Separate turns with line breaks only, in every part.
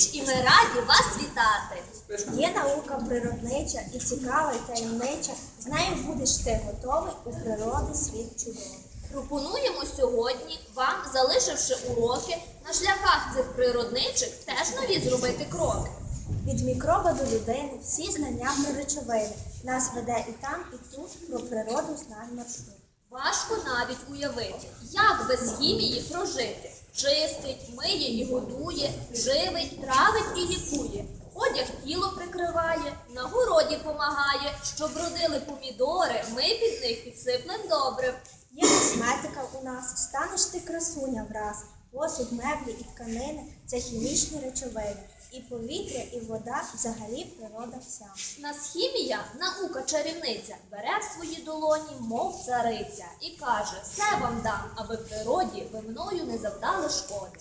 зустріч, і ми раді вас вітати.
Є наука природнича і цікава, і таємнича. З нею будеш ти готовий у природи світ чудовий.
Пропонуємо сьогодні вам, залишивши уроки, на шляхах цих природничих теж нові зробити кроки.
Від мікроба до людини всі знання про речовини. Нас веде і там, і тут про природу знань маршрут.
Важко навіть уявити, як без хімії прожити. Чистить, миє і годує, живить, травить і лікує. Одяг тіло прикриває, на городі помагає, щоб родили помідори, ми під них підсиплем добре.
Є косметика у нас, станеш ти красуня враз. Посуд, меблі і тканини це хімічні речовини. І повітря, і вода взагалі природа вся.
Нас хімія, наука чарівниця, бере в свої долоні, мов цариця, і каже: все вам дам, аби природі ви мною не завдали шкоди.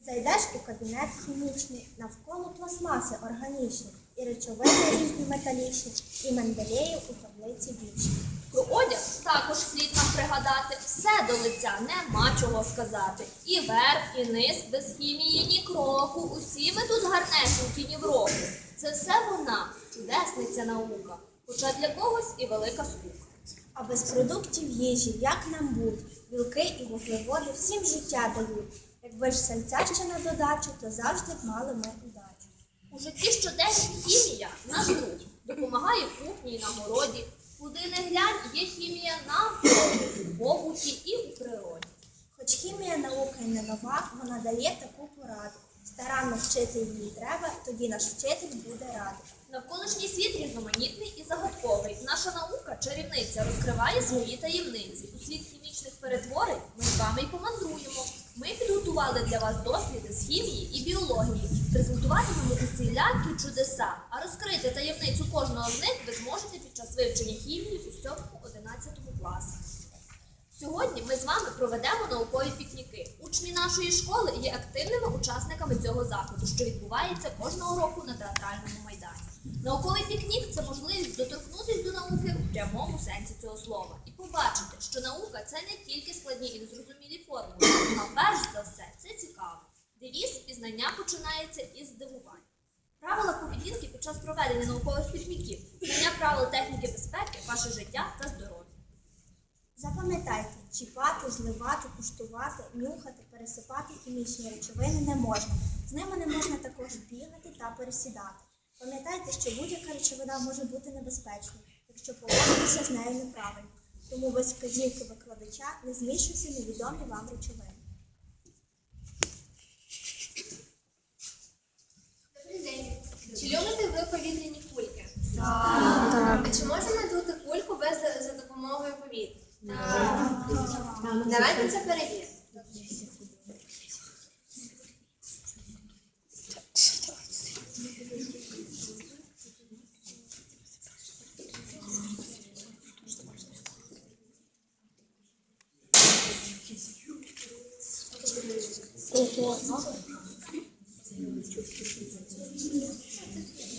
Зайдеш у кабінет хімічний, навколо пластмаси органічні, і речовини різні металічні, і Менделєєв у таблиці вічні.
Про одяг також слід нам пригадати, все до лиця нема чого сказати. І верх, і низ без хімії ні кроку. Усі ми тут гарнесенькі ні в року. Це все вона, чудесниця наука, хоча для когось і велика скука.
А без продуктів їжі, як нам бути? Білки і вуглеводи всім життя дають. Якби ж сальця ще на додачу, то завжди б мали ми удачу.
У житті щодень хімія наш друг допомагає в кухні і на городі. Є хімія навколо, в побуті і у природі.
Хоч хімія наука й не нова, вона дає таку пораду. Старанно вчити її треба, тоді наш вчитель буде радий.
Навколишній світ різноманітний і загадковий. Наша наука, чарівниця, розкриває свої таємниці. У світ хімічних перетворень ми з вами й помандруємо. Ми підготували для вас досліди з хімії і біології. Презентуватимемо усілякі чудеса. А розкрити таємницю кожного з них ви зможете під час вивчення хімії у 7-11 класах. Сьогодні ми з вами проведемо наукові пікніки. Учні нашої школи є активними учасниками цього заходу, що відбувається кожного року на театральному майдані. Науковий пікнік це можливість доторкнутися до науки у прямому сенсі цього слова і побачити, що наука це не тільки складні і незрозумілі формули, а перш за все це цікаво. Девіз пізнання починається із здивувань. Правила поведінки під час проведення наукових пікніків, знання правил техніки безпеки, ваше життя та здоров'я.
Запам'ятайте, чіпати, зливати, куштувати, нюхати, пересипати хімічні речовини не можна. З ними не можна також бігати та пересідати. Пам'ятайте, що будь-яка речовина може бути небезпечною, якщо поводитися з нею неправильно. Тому без вказівки викладача не змішуйте невідомі вам речовини.
Добрий день. Чи любите ви повітряні кульки? Так. А чи можна надути кульку без за допомогою повітря? Давайте це перевіримо.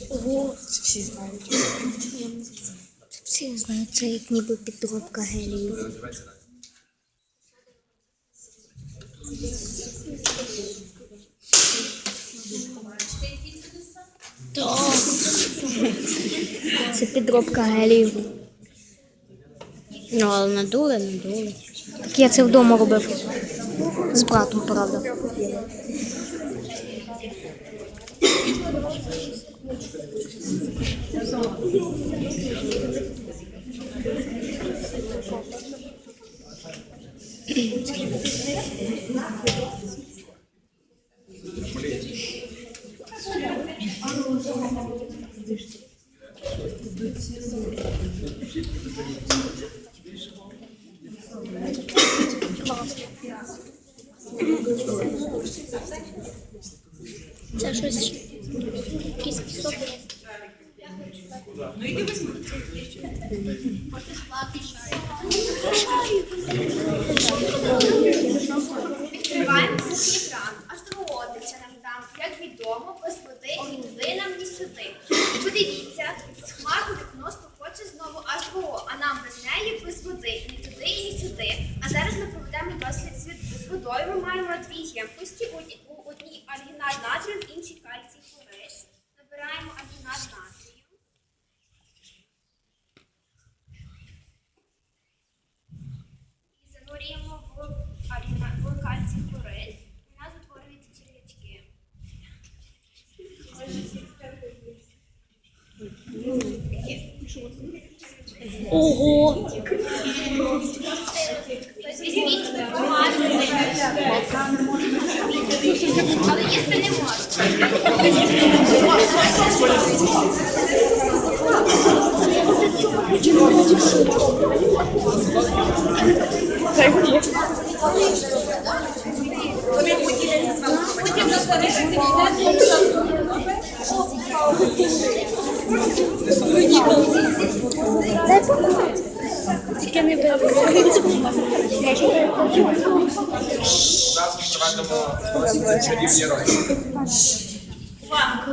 Ого, всі знають. Всі знають, це як ніби підробка гелію. Це підробка гелію. Ну, але надули, надули. Так я це вдома робив. З братом, правда. Це щось. Якийсь пісок.
Відкриваємо кухні кран, аж доводиться нам там, як відомо, без води ні туди нам, ні сюди. Подивіться, з хмар вікно стукоче знову аж ВО, а нам без неї без води, ні туди, ні сюди. А зараз ми проведемо дослід з водою. Ми маємо дві ємкості у одній альгінат натрію, в іншій кальцій хлорид. Набираємо альгінат натрію. І занурюємо в альгінат в кальцій хлорид. У нас утворюються черв'ячки.
Ого!
Візьміть але їсти не можна.
Дай попробуй. Тільки не бери.
Разом проведемо чарівні ролі.
Увага!